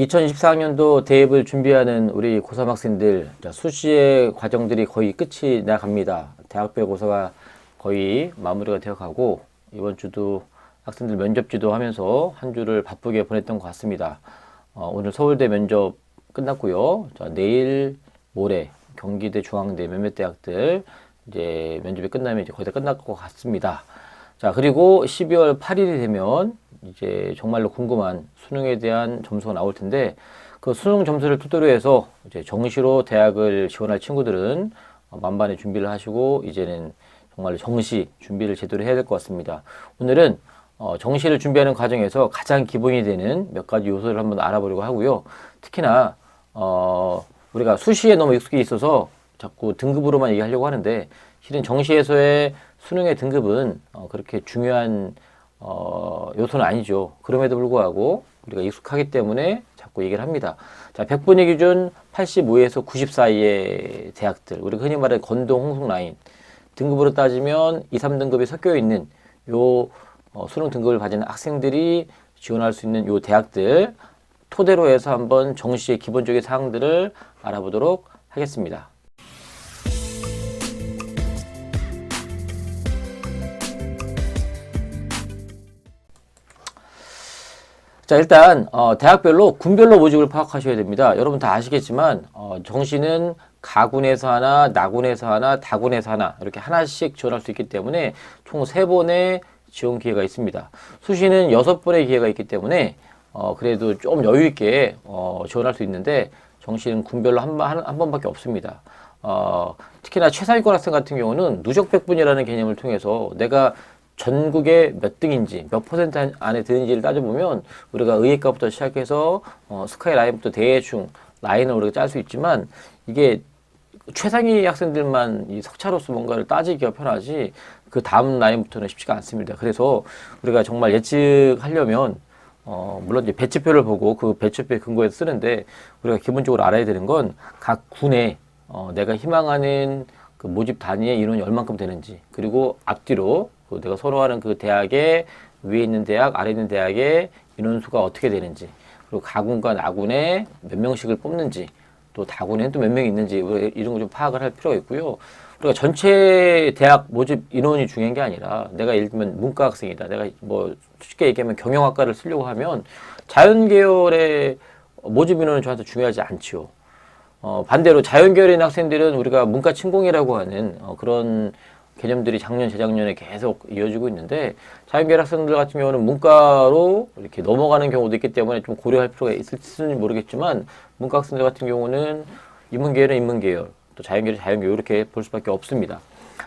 2024학년도 대입을 준비하는 우리 고3 학생들 자, 수시의 과정들이 거의 끝이 나갑니다. 대학별 고사가 거의 마무리가 되어 가고 이번 주도 학생들 면접지도 하면서 한 주를 바쁘게 보냈던 것 같습니다. 어, 오늘 서울대 면접 끝났고요. 자, 내일 모레 경기대 중앙대 몇몇 대학들 이제 면접이 끝나면 이제 거의 다 끝날 것 같습니다. 자, 그리고 12월 8일이 되면 이제 정말로 궁금한 수능에 대한 점수가 나올 텐데 그 수능 점수를 토대로 해서 이제 정시로 대학을 지원할 친구들은 어, 만반의 준비를 하시고 이제는 정말 정시 준비를 제대로 해야 될 것 같습니다. 오늘은 어, 정시를 준비하는 과정에서 가장 기본이 되는 몇 가지 요소를 한번 알아보려고 하고요. 특히나 어, 우리가 수시에 너무 익숙해 있어서 자꾸 등급으로만 얘기하려고 하는데 실은 정시에서의 수능의 등급은 어, 그렇게 중요한 어, 요소는 아니죠. 그럼에도 불구하고 우리가 익숙하기 때문에 자꾸 얘기를 합니다. 자, 100분위 기준 85에서 90 사이의 대학들, 우리가 흔히 말하는 건동, 홍성 라인 등급으로 따지면 2, 3등급이 섞여 있는 요 어, 수능 등급을 가진 학생들이 지원할 수 있는 요 대학들 토대로 해서 한번 정시의 기본적인 사항들을 알아보도록 하겠습니다. 자 일단 어, 대학별로 군별로 모집을 파악하셔야 됩니다. 여러분 다 아시겠지만 어, 정시는 가군에서 하나, 나군에서 하나, 다군에서 하나 이렇게 하나씩 지원할 수 있기 때문에 총 세 번의 지원 기회가 있습니다. 수시는 여섯 번의 기회가 있기 때문에 어, 그래도 좀 여유 있게 어, 지원할 수 있는데 정시는 군별로 한, 번- 한, 한 번밖에 없습니다. 어, 특히나 최상위권 학생 같은 경우는 누적 백분이라는 개념을 통해서 내가 전국에 몇 등인지 몇 퍼센트 안- 안에 드는지를 따져보면 우리가 의예과부터 시작해서 어, 스카이 라인부터 대충 라인을 우리가 짤 수 있지만 이게 최상위 학생들만 이 석차로서 뭔가를 따지기가 편하지 그 다음 라인부터는 쉽지가 않습니다. 그래서 우리가 정말 예측하려면 어, 물론 이제 배치표를 보고 그 배치표에 근거해서 쓰는데 우리가 기본적으로 알아야 되는 건 각 군에 어, 내가 희망하는 그 모집 단위의 인원이 얼만큼 되는지 그리고 앞뒤로 그 내가 선호하는 그 대학의 위에 있는 대학, 아래 있는 대학의 인원수가 어떻게 되는지 그리고 가군과 나군에 몇 명씩을 뽑는지 또 다군에는 또 몇 명이 있는지 우리가 이런 거좀 파악을 할 필요가 있고요. 우리가 전체 대학 모집 인원이 중요한 게 아니라 내가 예를 들면 문과 학생이다. 내가 뭐 쉽게 얘기하면 경영학과를 쓰려고 하면 자연 계열의 모집 인원은 저한테 중요하지 않지요. 어, 반대로 자연 계열인 학생들은 우리가 문과 침공이라고 하는 어, 그런 개념들이 작년, 재작년에 계속 이어지고 있는데 자연 계열 학생들 같은 경우는 문과로 이렇게 넘어가는 경우도 있기 때문에 좀 고려할 필요가 있을지는 모르겠지만 문과 학생들 같은 경우는 인문 계열은 인문 계열, 또 자연 계열은 자연 계열 이렇게 볼 수밖에 없습니다.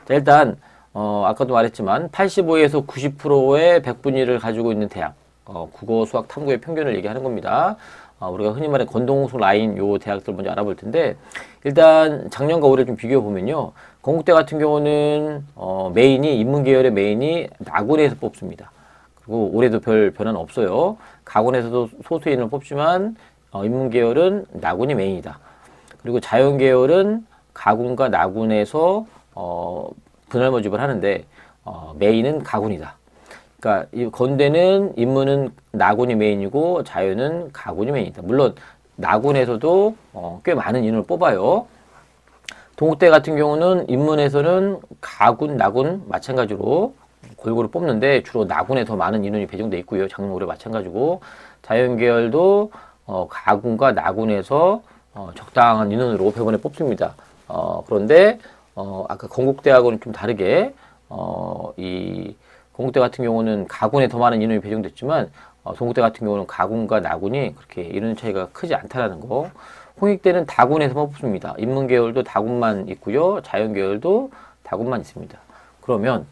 자, 일단 어, 아까도 말했지만 85에서 90%의 백분위를 가지고 있는 대학, 어, 국어, 수학, 탐구의 평균을 얘기하는 겁니다. 어, 우리가 흔히 말하는 건동홍수 라인 요 대학들 먼저 알아볼 텐데 일단 작년과 올해 좀 비교해 보면요. 건국대 같은 경우는 어, 메인이 인문 계열의 메인이 나군에서 뽑습니다. 그리고 올해도 별 변화는 없어요. 가군에서도 소수 인을 뽑지만 어, 인문 계열은 나군이 메인이다. 그리고 자연 계열은 가군과 나군에서 어, 분할 모집을 하는데 어, 메인은 가군이다. 그러니까 이 건대는 인문은 나군이 메인이고 자연은 가군이 메인이다. 물론 나군에서도 어, 꽤 많은 인원을 뽑아요. 동국대 같은 경우는 인문에서는 가군, 나군 마찬가지로 골고루 뽑는데 주로 나군에 더 많은 인원이 배정돼 있고요. 작년 올해 마찬가지고 자연 계열도 어, 가군과 나군에서 어, 적당한 인원으로 배번에 뽑습니다. 어, 그런데 어, 아까 건국대하고는 좀 다르게 어, 이 건국대 같은 경우는 가군에 더 많은 인원이 배정됐지만 어, 동국대 같은 경우는 가군과 나군이 그렇게 인원 차이가 크지 않다라는 거. 홍익대는 다군에서만 뽑습니다. 인문 계열도 다군만 있고요. 자연 계열도 다군만 있습니다. 그러면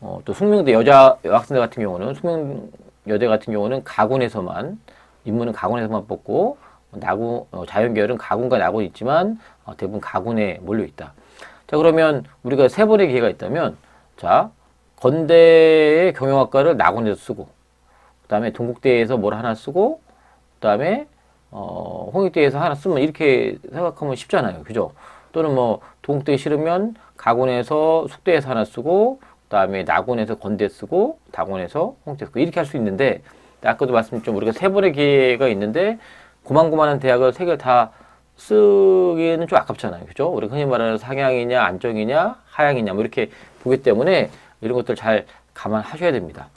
어, 또 숙명대 여자 여학생들 같은 경우는 숙명여대 같은 경우는 가군에서만 인문은 가군에서만 뽑고 나군 어, 자연 계열은 가군과 나군이 있지만 어, 대부분 가군에 몰려 있다. 자 그러면 우리가 세 번의 기회가 있다면 자 건대의 경영학과를 나군에서 쓰고 그 다음에 동국대에서 뭘 하나 쓰고 그 다음에 어, 홍익대에서 하나 쓰면 이렇게 생각하면 쉽잖아요. 그죠? 또는 뭐 동국대 싫으면 가군에서 숙대에서 하나 쓰고 그다음에 나군에서 건대 쓰고 다군에서 홍대 쓰고 이렇게 할 수 있는데 아까도 말씀드렸죠. 우리가 세 번의 기회가 있는데 고만고만한 대학을 세 개를 다 쓰기에는 좀 아깝잖아요. 그죠? 우리 흔히 말하는 상향이냐, 안정이냐, 하향이냐, 뭐 이렇게 보기 때문에 이런 것들 잘 감안하셔야 됩니다.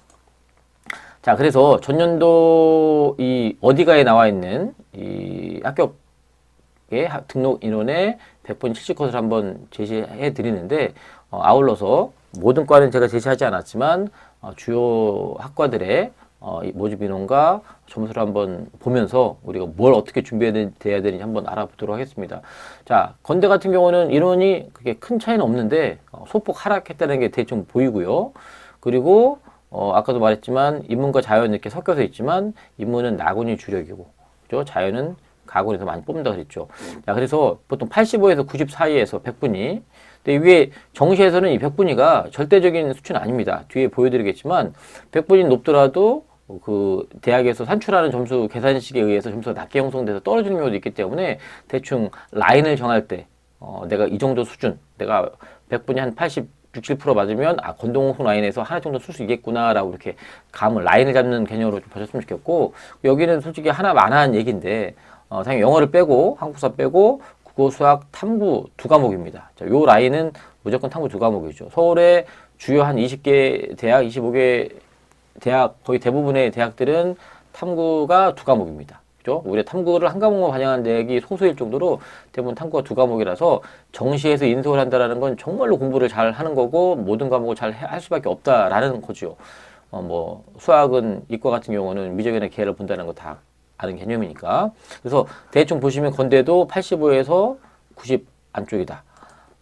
자, 그래서 전년도 이 어디가에 나와 있는 이 합격의 하- 등록 인원의 100분 70컷을 한번 제시해 드리는데 어, 아울러서 모든 과는 제가 제시하지 않았지만 어, 주요 학과들의 어, 이 모집 인원과 점수를 한번 보면서 우리가 뭘 어떻게 준비해야 되는지 한번 알아보도록 하겠습니다. 자, 건대 같은 경우는 인원이 그게 큰 차이는 없는데 어, 소폭 하락했다는 게 대충 보이고요. 그리고 어, 아까도 말했지만 인문과 자연 이렇게 섞여서 있지만 인문은 나군이 주력이고 그죠? 자연은 가군에서 많이 뽑는다 그랬죠. 자, 그래서 보통 85에서 90 사이에서 100분위 근데 위에 정시에서는 이 100분위가 절대적인 수치는 아닙니다. 뒤에 보여드리겠지만 100분위 높더라도 그 대학에서 산출하는 점수 계산식에 의해서 점수가 낮게 형성돼서 떨어지는 경우도 있기 때문에 대충 라인을 정할 때 어, 내가 이 정도 수준, 내가 100분이 한 80, 6, 7% 맞으면 아 건동홍 라인에서 하나 정도 쓸 수 있겠구나라고 이렇게 감을 라인을 잡는 개념으로 좀 보셨으면 좋겠고 여기는 솔직히 하나 만한 얘기인데 어, 당연히 영어를 빼고 한국사 빼고 국어, 수학, 탐구 두 과목입니다. 자, 요 라인은 무조건 탐구 두 과목이죠. 서울의 주요 한 20개 대학, 25개 대학 거의 대부분의 대학들은 탐구가 두 과목입니다. 그죠? 오히려 탐구를 한 과목만 반영한 대학이 소수일 정도로 대부분 탐구가 두 과목이라서 정시에서 인수를 한다라는 건 정말로 공부를 잘 하는 거고 모든 과목을 잘 할 수밖에 없다라는 거죠. 어, 뭐 수학은 이과 같은 경우는 미적인의 계를 본다는 거 다 아는 개념이니까. 그래서 대충 보시면 건대도 85에서 90 안쪽이다.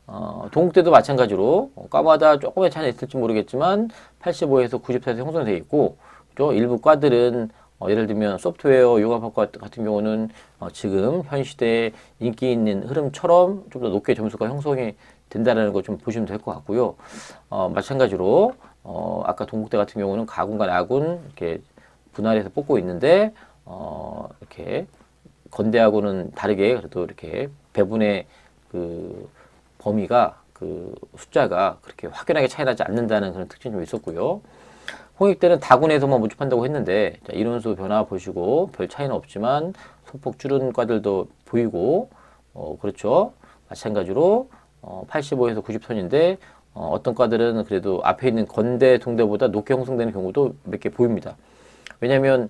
어, 동국대도 마찬가지로 어, 과마다 조금의 차이는 있을지 모르겠지만 85에서 90 사이에서 형성되어 있고 또 일부 과들은 어, 예를 들면 소프트웨어 융합학과 같은 경우는 어, 지금 현 시대에 인기 있는 흐름처럼 좀 더 높게 점수가 형성이 된다는 거좀 보시면 될 것 같고요. 어, 마찬가지로 어, 아까 동국대 같은 경우는 가군과 나군 이렇게 분할해서 뽑고 있는데 어, 이렇게 건대하고는 다르게 그래도 이렇게 배분의 그 범위가 그 숫자가 그렇게 확연하게 차이 나지 않는다는 그런 특징이 좀 있었고요. 홍익대는 다군에서만 모집한다고 했는데 자, 이론수 변화 보시고 별 차이는 없지만 소폭 줄은 과들도 보이고 어, 그렇죠. 마찬가지로 어, 85에서 90선인데 어, 어떤 과들은 그래도 앞에 있는 건대, 동대보다 높게 형성되는 경우도 몇 개 보입니다. 왜냐하면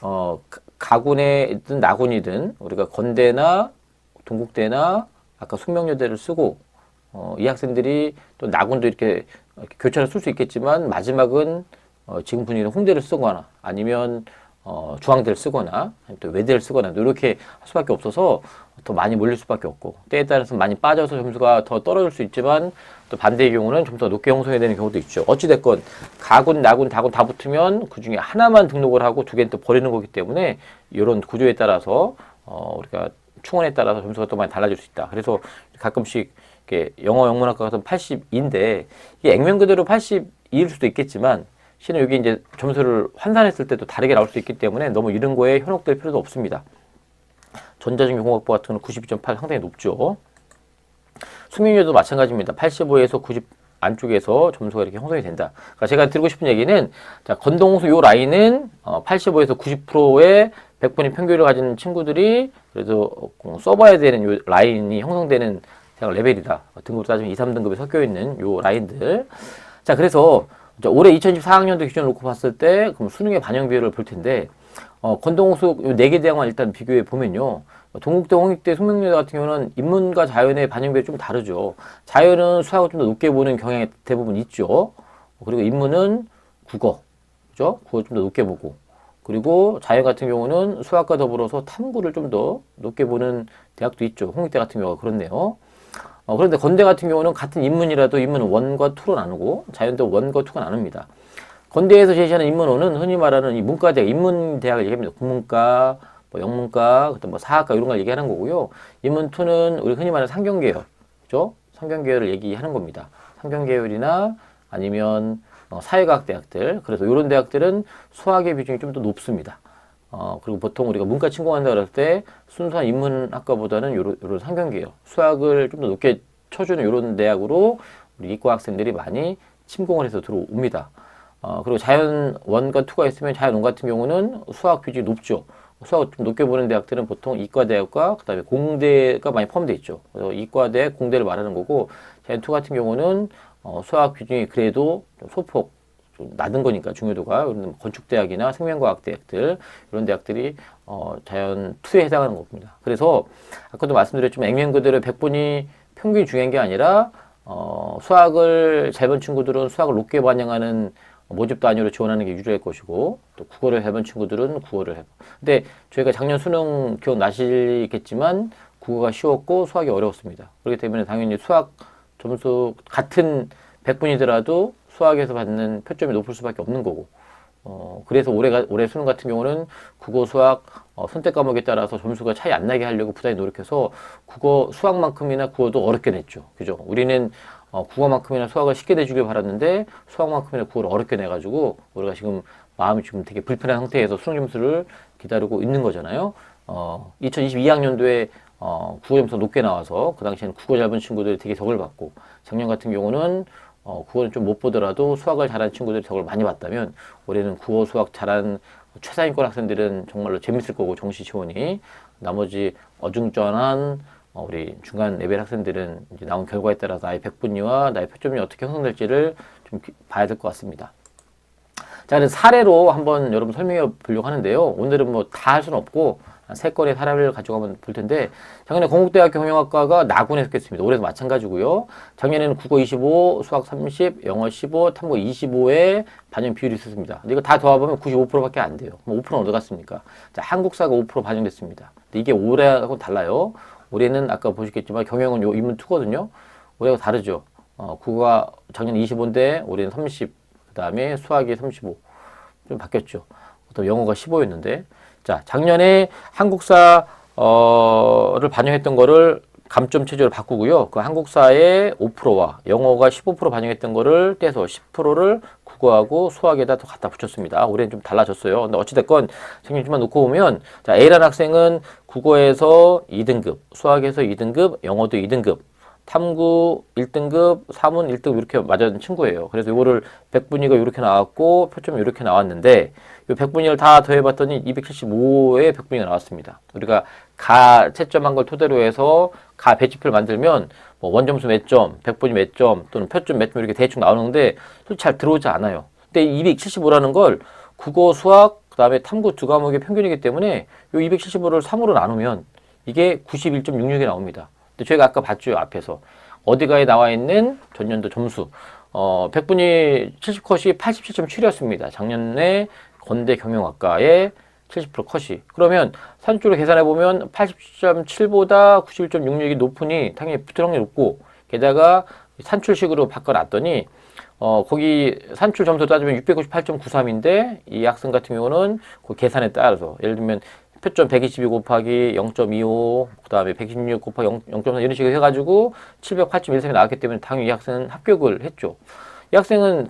어, 가- 가군이든 나군이든 우리가 건대나 동국대나 아까 숙명여대를 쓰고 어, 이 학생들이 또 나군도 이렇게, 교차를 쓸수 있겠지만 마지막은 어, 지금 분위기는 홍대를 쓰거나 아니면 어, 중앙대를 쓰거나 또 외대를 쓰거나 이렇게 할 수밖에 없어서 더 많이 몰릴 수밖에 없고 때에 따라서 많이 빠져서 점수가 더 떨어질 수 있지만 또 반대의 경우는 좀 더 높게 형성해야 되는 경우도 있죠. 어찌됐건 가군, 나군, 다군 다 붙으면 그 중에 하나만 등록을 하고 두 개는 또 버리는 거기 때문에 이런 구조에 따라서 어, 우리가 충원에 따라서 점수가 또 많이 달라질 수 있다. 그래서 가끔씩 이렇게 영어 영문학과 같은 80인데 이게 액면 그대로 82일 수도 있겠지만 실은 여기 이제 점수를 환산했을 때도 다르게 나올 수 있기 때문에 너무 이런 거에 현혹될 필요도 없습니다. 전자전기공학부 같은 경우는 92.8 상당히 높죠. 숙명여도 마찬가지입니다. 85에서 90 안쪽에서 점수가 이렇게 형성이 된다. 그러니까 제가 드리고 싶은 얘기는 자, 건동호수 요 라인은 어, 85에서 90%의 100분의 평균을 가진 친구들이 그래도 어, 써봐야 되는 요 라인이 형성되는 레벨이다. 등급 따지면 2, 3등급이 섞여 있는 요 라인들. 자, 그래서 올해 2014학년도 기준을 놓고 봤을 때 그럼 수능의 반영 비율을 볼 텐데 어, 건동호수 요네개 대학만 일단 비교해 보면요. 동국대, 홍익대, 숙명여대 같은 경우는 인문과 자연의 반영 비율이 좀 다르죠. 자연은 수학을 좀 더 높게 보는 경향이 대부분 있죠. 그리고 인문은 국어, 그죠? 국어 좀 더 높게 보고. 그리고 자연 같은 경우는 수학과 더불어서 탐구를 좀 더 높게 보는 대학도 있죠. 홍익대 같은 경우가 그렇네요. 어, 그런데 건대 같은 경우는 같은 인문이라도 인문은 원과 투로 나누고 자연도 원과 투가 나눕니다. 건대에서 제시하는 인문호는 흔히 말하는 이 문과대학, 인문대학을 얘기합니다. 국문과, 뭐 영문과, 그다음 뭐 사학과 이런 걸 얘기하는 거고요. 인문 2는 우리 흔히 말하는 상경계열, 그죠? 상경계열을 얘기하는 겁니다. 상경계열이나 아니면 어, 사회과학 대학들, 그래서 이런 대학들은 수학의 비중이 좀 더 높습니다. 어, 그리고 보통 우리가 문과 침공한다 그럴 때 순수한 인문학과보다는 요런, 요런 상경계열, 수학을 좀 더 높게 쳐주는 이런 대학으로 우리 이과 학생들이 많이 침공을 해서 들어옵니다. 어, 그리고 자연 원과 투가 있으면 자연 원 같은 경우는 수학 비중이 높죠. 수학을 좀 높게 보는 대학들은 보통 이과대학과 그다음에 공대가 많이 포함되어 있죠. 그래서 이과대, 공대를 말하는 거고 제투 같은 경우는 어, 수학 비중이 그래도 좀 소폭 좀 낮은 거니까 중요도가 건축대학이나 생명과학대학들 이런 대학들이 어, 자연 투에 해당하는 겁니다. 그래서 아까도 말씀드렸지만 액면 그대로 100분이 평균이 중요한 게 아니라 어, 수학을 잘 본 친구들은 수학을 높게 반영하는 모집 단위로 지원하는 게 유리할 것이고 또 국어를 해본 친구들은 국어를 해봐. 근데 저희가 작년 수능 기억나시겠지만 국어가 쉬웠고 수학이 어려웠습니다. 그렇기 때문에 당연히 수학 점수 같은 100분이더라도 수학에서 받는 표점이 높을 수밖에 없는 거고 어, 그래서 올해, 올해 수능 같은 경우는 국어, 수학, 어, 선택 과목에 따라서 점수가 차이 안 나게 하려고 부단히 노력해서 국어, 수학만큼이나 국어도 어렵게 냈죠. 그죠? 우리는 어, 국어만큼이나 수학을 쉽게 내주길 바랐는데 수학만큼이나 국어를 어렵게 내가지고 우리가 지금 마음이 지금 되게 불편한 상태에서 수능 점수를 기다리고 있는 거잖아요. 어, 2022학년도에 어, 국어 점수가 높게 나와서 그 당시에는 국어 잘본 친구들이 되게 덕을 받고 작년 같은 경우는 어, 국어는 좀 못 보더라도 수학을 잘하는 친구들이 덕을 많이 봤다면 올해는 국어 수학 잘하는 최상위권 학생들은 정말로 재밌을 거고 정시 지원이 나머지 어중전한 어, 우리 중간 레벨 학생들은 이제 나온 결과에 따라서 나의 백분위와 나의 표점이 어떻게 형성될지를 좀 기- 봐야 될 것 같습니다. 자, 그래서 사례로 한번 여러분 설명해 보려고 하는데요. 오늘은 뭐 다 할 수는 없고 한 세 건의 사례를 한번 볼 텐데 작년에 건국대학교 경영학과가 나군에 속했습니다. 올해도 마찬가지고요. 작년에는 국어 25, 수학 30, 영어 15, 탐구 25의 반영 비율이 있었습니다. 근데 이거 다 더하면 95%밖에 안 돼요. 그럼 5%는 어디 갔습니까? 자, 한국사가 5% 반영됐습니다. 근데 이게 올해하고 달라요. 올해는 아까 보셨겠지만 경영은 요 인문 2거든요. 올해하고 다르죠. 어, 국어가 작년 25인데 올해는 30, 그 다음에 수학이 35. 좀 바뀌었죠. 또 영어가 15였는데. 자, 작년에 한국사, 어를 반영했던 거를 감점 체제로 바꾸고요. 그 한국사의 5%와 영어가 15% 반영했던 거를 떼서 10%를 국어하고 수학에다 더 갖다 붙였습니다. 올해는 좀 달라졌어요. 근데 어찌됐건 생각만 놓고 보면 자, A라는 학생은 국어에서 2등급, 수학에서 2등급, 영어도 2등급, 탐구 1등급, 사문 1등급 이렇게 맞은 친구예요. 그래서 이거를 100분위가 이렇게 나왔고 표점이 이렇게 나왔는데 이 100분위를 다 더해봤더니 275의 100분위가 나왔습니다. 우리가 가 채점한 걸 토대로 해서 가 배치표를 만들면 뭐 원점수 몇 점, 100분위 몇 점, 또는 표점 몇 점 이렇게 대충 나오는데 솔직히 잘 들어오지 않아요. 근데 275라는 걸 국어, 수학, 그 다음에 탐구 두 과목의 평균이기 때문에 이 275를 3으로 나누면 이게 91.66이 나옵니다. 근데 저희가 아까 봤죠, 앞에서. 어디가에 나와 있는 전년도 점수. 어, 100분이 70컷이 87.7이었습니다. 작년에 건대 경영학과의 70% 컷이. 그러면 산쪽으로 계산해 보면 80.7보다 91.66이 높으니 당연히 붙을 확률이 높고 게다가 산출식으로 바꿔놨더니 어, 거기 산출 점수 따지면 698.93인데 이 학생 같은 경우는 그 계산에 따라서 예를 들면 표점 122 곱하기 0.25, 그 다음에 126 곱하기 0, 0.4 이런 식으로 해가지고 708.13이 나왔기 때문에 당연히 이 학생은 합격을 했죠. 이 학생은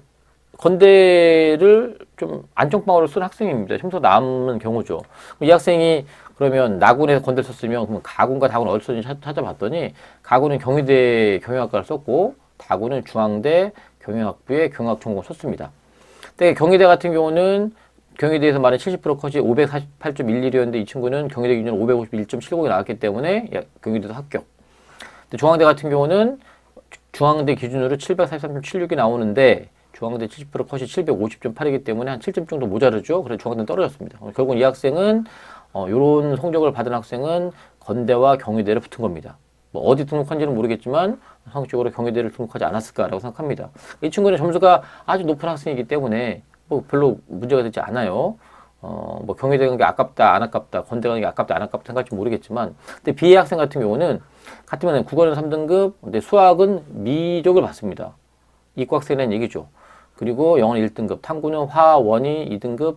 건대를 좀 안정빵으로 쓴 학생입니다. 점수 남은 경우죠. 이 학생이 그러면 나군에서 건대를 썼으면 그러면 가군과 다군 어디 썼는지 찾- 찾아봤더니 가군은 경희대 경영학과를 썼고 다군은 중앙대 경영학부의 경영학 전공을 썼습니다. 근데 경희대 같은 경우는 경희대에서 말한 70% 컷이 548.11이었는데 이 친구는 경희대 기준으로 551.70이 나왔기 때문에 야- 경희대도 합격. 근데 중앙대 같은 경우는 주- 중앙대 기준으로 743.76이 나오는데 중앙대 70% 컷이 750.8이기 때문에 한 7점 정도 모자르죠. 그래서 중앙대는 떨어졌습니다. 어, 결국 이 학생은 어, 이런 성적을 받은 학생은 건대와 경희대를 붙은 겁니다. 뭐 어디 등록한지는 모르겠지만 상식적으로 경희대를 등록하지 않았을까라고 생각합니다. 이 친구는 점수가 아주 높은 학생이기 때문에 뭐 별로 문제가 되지 않아요. 어, 뭐 가는 게 아깝다, 안 아깝다, 건대 가는 게 아깝다, 안 아깝다 생각할지 모르겠지만, 근데 비회 학생 같은 경우는 같으면 국어는 3등급, 근데 수학은 미적을 받습니다. 이과 학생이라는 얘기죠. 그리고 영어는 1등급, 탐구는 화 원이 2등급,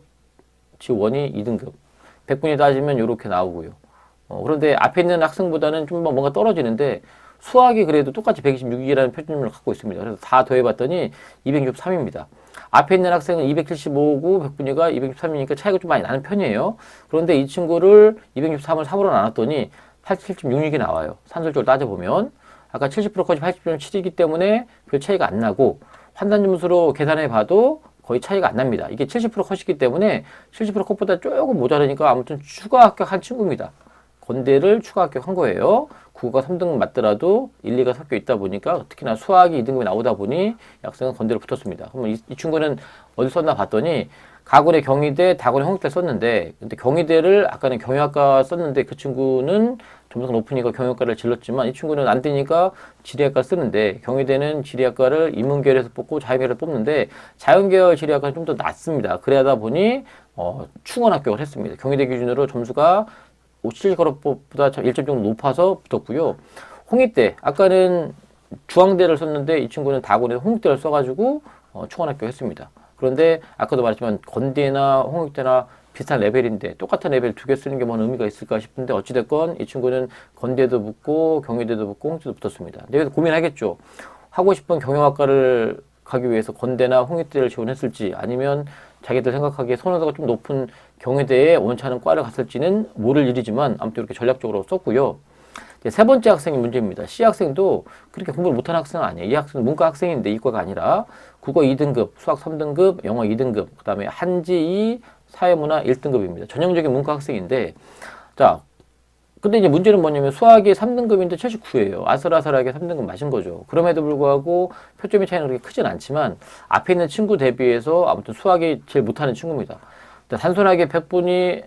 지원이 2등급. 100분이 따지면 이렇게 나오고요. 어, 그런데 앞에 있는 학생보다는 좀 뭔가 떨어지는데 수학이 그래도 똑같이 126이라는 표준점을 갖고 있습니다. 그래서 다 더해봤더니 263입니다. 앞에 있는 학생은 275고 100분위가 263이니까 차이가 좀 많이 나는 편이에요. 그런데 이 친구를 263을 3으로 나눴더니 87.66이 나와요. 산술적으로 따져보면. 아까 70%까지 80.7이기 때문에 별 차이가 안 나고 환단 점수로 계산해 봐도 거의 차이가 안 납니다. 이게 70% 컷이기 때문에 70% 컷보다 조금 모자라니까 아무튼 추가 합격한 친구입니다. 건대를 추가 합격한 거예요. 국어가 3등급 맞더라도 1, 2가 섞여 있다 보니까 특히나 수학이 2등급이 나오다 보니 이 학생은 건대를 붙었습니다. 그러면 이, 이 친구는 어디 썼나 봤더니 가군의 경희대, 다군의 홍익대 썼는데 근데 경희대를 아까는 경영학과 썼는데 그 친구는 점수가 높으니까 경영학과를 질렀지만 이 친구는 안 되니까 지리학과 쓰는데 경희대는 지리학과를 인문계열에서 뽑고 자연계열에서 뽑는데 자연계열 지리학과는 좀 더 낮습니다. 그러다 보니 어, 충원 합격을 했습니다. 경희대 기준으로 점수가 57걸업보다 1점 정도 높아서 붙었고요. 홍익대 아까는 중앙대를 썼는데 이 친구는 다군에서 홍익대를 써가지고 어, 충원 합격했습니다. 그런데 아까도 말했지만 건대나 홍익대나 비슷한 레벨인데 똑같은 레벨 두 개 쓰는 게 뭔 의미가 있을까 싶은데 어찌됐건 이 친구는 건대도 붙고 경희대도 붙고 홍익대도 붙었습니다. 근데 여기서 고민하겠죠. 하고 싶은 경영학과를 가기 위해서 건대나 홍익대를 지원했을지 아니면 자기들 생각하기에 선호도가 좀 높은 경희대에 원치하는 과를 갔을지는 모를 일이지만 아무튼 이렇게 전략적으로 썼고요. 세 번째 학생이 문제입니다. C 학생도 그렇게 공부를 못하는 학생은 아니에요. 이 학생은 문과 학생인데 이과가 아니라 국어 2등급, 수학 3등급, 영어 2등급, 그 다음에 한지 2, 사회문화 1등급입니다. 전형적인 문과 학생인데 자 근데 이제 문제는 뭐냐면 수학이 3등급인데 79예요. 아슬아슬하게 3등급 맞은 거죠. 그럼에도 불구하고 표점의 차이는 그렇게 크진 않지만 앞에 있는 친구 대비해서 아무튼 수학이 제일 못하는 친구입니다. 단순하게 100분이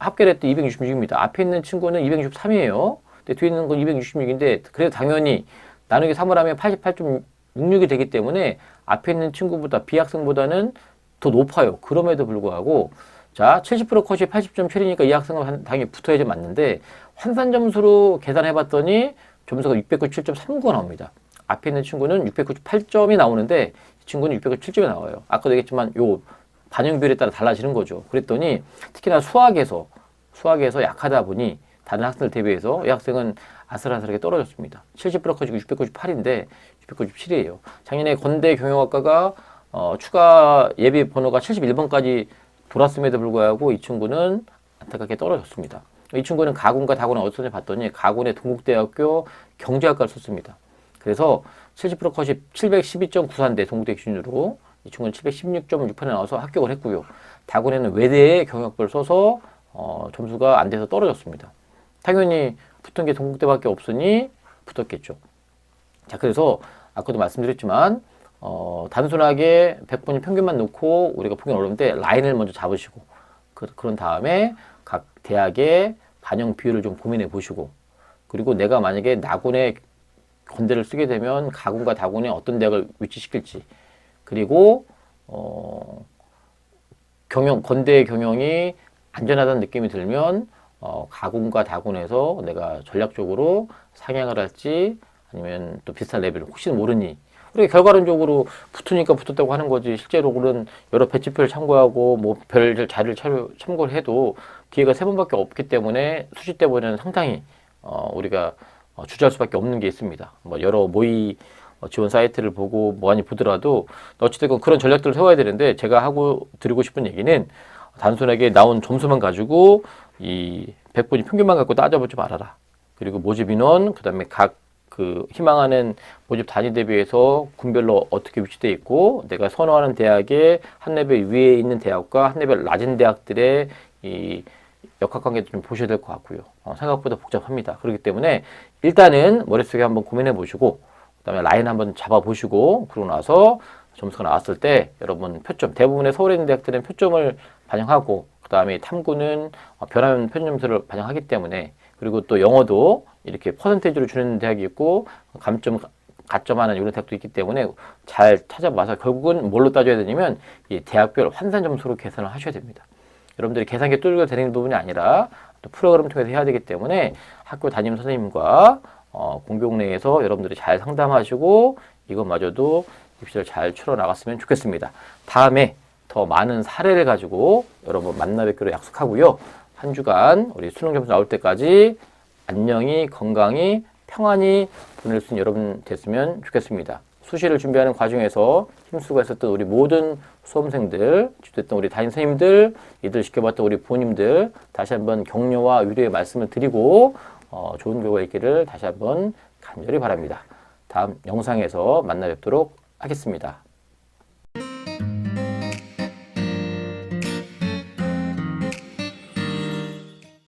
합계를 때 266입니다. 앞에 있는 친구는 263이에요. 근데 뒤에 있는 건 266인데 그래도 당연히 나누기 3을 하면 88.66이 되기 때문에 앞에 있는 친구보다 B학생보다는 더 높아요. 그럼에도 불구하고 자, 70% 컷이 80.7이니까 이 학생은 한- 당연히 붙어야지 맞는데 환산 점수로 계산해 봤더니 점수가 697.39가 나옵니다. 앞에 있는 친구는 698점이 나오는데 이 친구는 697점이 나와요. 아까도 얘기했지만 요 반영 비율에 따라 달라지는 거죠. 그랬더니 특히나 수학에서 수학에서 약하다 보니 다른 학생들 대비해서 이 학생은 아슬아슬하게 떨어졌습니다. 70% 컷이고 698인데 697이에요. 작년에 건대 경영학과가 어, 추가 예비 번호가 71번까지 돌았음에도 불구하고 이 친구는 안타깝게 떨어졌습니다. 이 친구는 가군과 다군을 어디서 봤더니 가군의 동국대학교 경제학과를 썼습니다. 그래서 70% 컷이 712.94인데 동국대 기준으로 이 친구는 716.68에 나와서 합격을 했고요. 다군에는 외대의 경영학과를 써서 어, 점수가 안 돼서 떨어졌습니다. 당연히 붙은 게 동국대밖에 없으니 붙었겠죠. 자, 그래서 아까도 말씀드렸지만 어, 단순하게 100분이 평균만 놓고 우리가 보기 어려운데 라인을 먼저 잡으시고 그, 그런 다음에 각 대학의 반영 비율을 좀 고민해 보시고 그리고 내가 만약에 나군의 건대를 쓰게 되면 가군과 다군에 어떤 대학을 위치시킬지 그리고 어, 경영 건대의 경영이 안전하다는 느낌이 들면 어, 가군과 다군에서 내가 전략적으로 상향을 할지 아니면 또 비슷한 레벨을 혹시는 모르니 우리 결과론적으로 붙으니까 붙었다고 하는 거지 실제로는 여러 배치표를 참고하고 뭐 별 자료를 참- 참고를 해도 기회가 세 번밖에 없기 때문에 수시 때보다는 상당히 어, 우리가 어, 주저할 수밖에 없는 게 있습니다. 뭐 여러 모의 어, 지원 사이트를 보고 뭐하니 보더라도 어찌됐건 그런 전략들을 세워야 되는데 제가 하고 드리고 싶은 얘기는 단순하게 나온 점수만 가지고 이 100분이 평균만 갖고 따져보지 말아라. 그리고 모집 인원, 그 다음에 각 그 희망하는 모집 단위 대비해서 군별로 어떻게 위치돼 있고 내가 선호하는 대학의 한 레벨 위에 있는 대학과 한 레벨 낮은 대학들의 이 역학관계도 좀 보셔야 될 것 같고요. 어, 생각보다 복잡합니다. 그렇기 때문에 일단은 머릿속에 한번 고민해 보시고 그다음에 라인 한번 잡아 보시고 그러고 나서 점수가 나왔을 때 여러분 표점 대부분의 서울에 있는 대학들은 표점을 반영하고 그다음에 탐구는 어, 변화면 표준 점수를 반영하기 때문에 그리고 또 영어도 이렇게 퍼센테이지로 주는 대학이 있고 감점 가점하는 이런 대학도 있기 때문에 잘 찾아봐서 결국은 뭘로 따져야 되냐면 이 대학별 환산 점수로 계산을 하셔야 됩니다. 여러분들이 계산기 뚫고 되는 부분이 아니라 또 프로그램 통해서 해야 되기 때문에 학교 담임 선생님과 어, 공공 내에서 여러분들이 잘 상담하시고 이것마저도 입시를 잘 치러 나갔으면 좋겠습니다. 다음에 더 많은 사례를 가지고 여러분 만나 뵙기로 약속하고요. 한 주간 우리 수능 점수 나올 때까지 안녕히 건강히 평안히 보낼 수 있는 여러분 됐으면 좋겠습니다. 수시를 준비하는 과정에서 힘쓰고 했었던 우리 모든 수험생들, 주됐던 우리 담임 선생님들, 이들 지켜봤던 우리 부모님들 다시 한번 격려와 위로의 말씀을 드리고 어, 좋은 결과 있기를 다시 한번 간절히 바랍니다. 다음 영상에서 만나 뵙도록 하겠습니다.